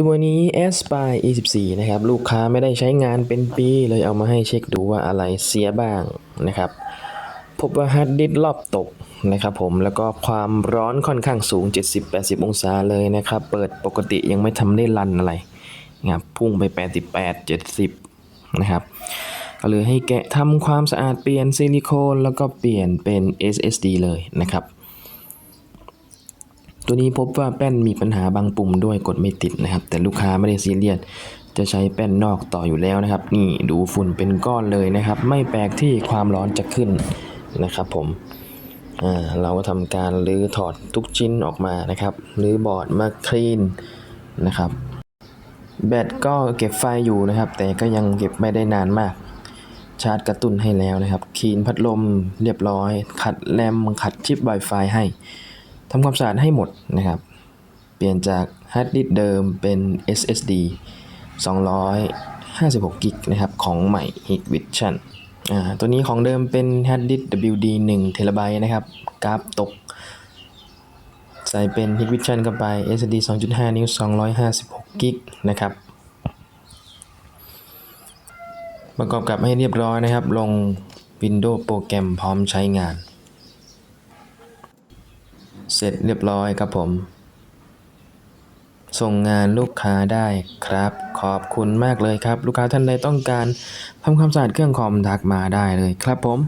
ตัวนี้ S by E14 นะครับ ลูกค้าไม่ได้ใช้งานเป็นปีเลยเอามาให้เช็คดูว่าอะไรเสียบ้างนะครับ พบว่าฮาร์ดดิสก์รอบตกนะครับผมแล้วก็ความร้อนค่อนข้างสูง 70-80 องศาเลยนะครับ เปิดปกติยังไม่ทำได้รันอะไรนะครับพุ่งไป 88 70 นะครับก็เลยให้แกะทำความสะอาดเปลี่ยนซิลิโคนแล้วก็เปลี่ยนเป็น SSD เลยนะครับ ตัวนี้พบว่าแป้นมีปัญหาบางปุ่มด้วยกดไม่ติดนะครับ แต่ลูกค้าไม่ได้ซีเรียสจะใช้แป้นนอกต่ออยู่แล้วนะครับ นี่ดูฝุ่นเป็นก้อนเลยนะครับ ไม่แปลกที่ความร้อนจะขึ้นนะครับ ผมอ่าเราก็ทำการรื้อถอดทุกชิ้นออกมานะครับรื้อบอร์ดมาคลีนนะครับ แบตก็เก็บไฟอยู่นะครับ แต่ก็ยังเก็บไม่ได้นานมาก ชาร์จกระตุ้นให้แล้วนะครับ คลีนพัดลมเรียบร้อย ขัดแรมขัดชิป Wi-Fi ให้ ทำความสะอาดให้หมดนะครับ เปลี่ยนจากฮาร์ดดิสก์เดิมเป็น SSD 256กิกนะครับของใหม่ Hikvision อ่าตัวนี้ของเดิมเป็นฮาร์ดดิสก์ WD 1 t b นะครับกราฟตก ใส่เป็น Hikvision เข้าไป SSD 2.5 นิ้ว 256กิกนะครับประกอบกับให้เรียบร้อยนะครับ ลง Windows โปรแกรมพร้อมใช้งาน เสร็จเรียบร้อยครับผม ส่งงานลูกค้าได้ครับ ขอบคุณมากเลยครับ ลูกค้าท่านใดต้องการทำความสะอาดเครื่องคอมทักมาได้เลยครับผม